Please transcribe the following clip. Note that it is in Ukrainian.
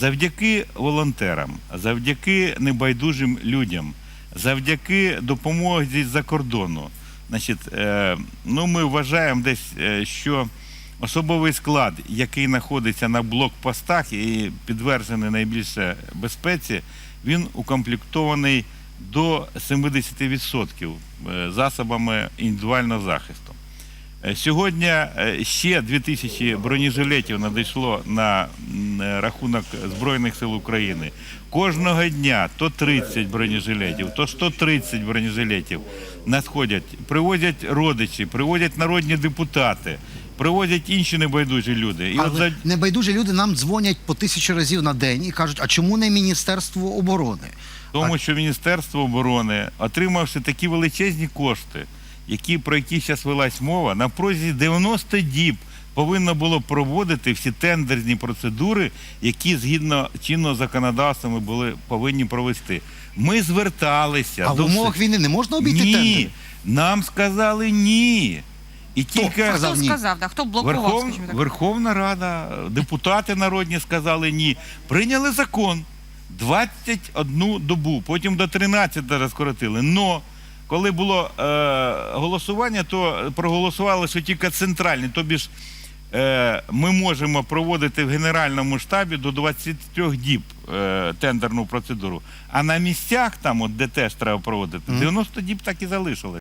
Завдяки волонтерам, завдяки небайдужим людям, завдяки допомозі з-за кордону. Значить, е, ну, ми вважаємо десь, е, що особовий склад, який знаходиться на блокпостах і підтверджений найбільше безпеці, він укомплектований до 70% е, засобами індивідуального захисту. Е, Сьогодні е, ще 2000 бронежилетів надійшло на е, рахунок Збройних сил України. Кожного дня то 30 бронежилетів, то 130 бронежилетів надходять. Привозять родичі, привозять народні депутати, привозять інші небайдужі люди. І от Але за- небайдужі люди нам дзвонять по тисячі разів на день і кажуть, а чому не Міністерство оборони? Тому що Міністерство оборони, отримавши такі величезні кошти, які, про які зараз велась мова, на протязі 90 діб повинно було проводити всі тендерні процедури, які згідно чинного законодавства ми були повинні провести. Ми зверталися А в умовах війни не можна обійти ні. тендери? Нам сказали ні. І тільки Сказав Хто ні. сказав, да? хто блокував, Верхов... скажімо так? Верховна Рада, депутати народні сказали ні. Прийняли закон 21 добу, потім до 13 розкоротили. Но коли було е, голосування, то проголосували, що тільки центральні, тобі ж е, ми можемо проводити в Генеральному штабі до 23 діб е, тендерну процедуру. А на місцях, там, от, де теж треба проводити, 90 діб так і залишили.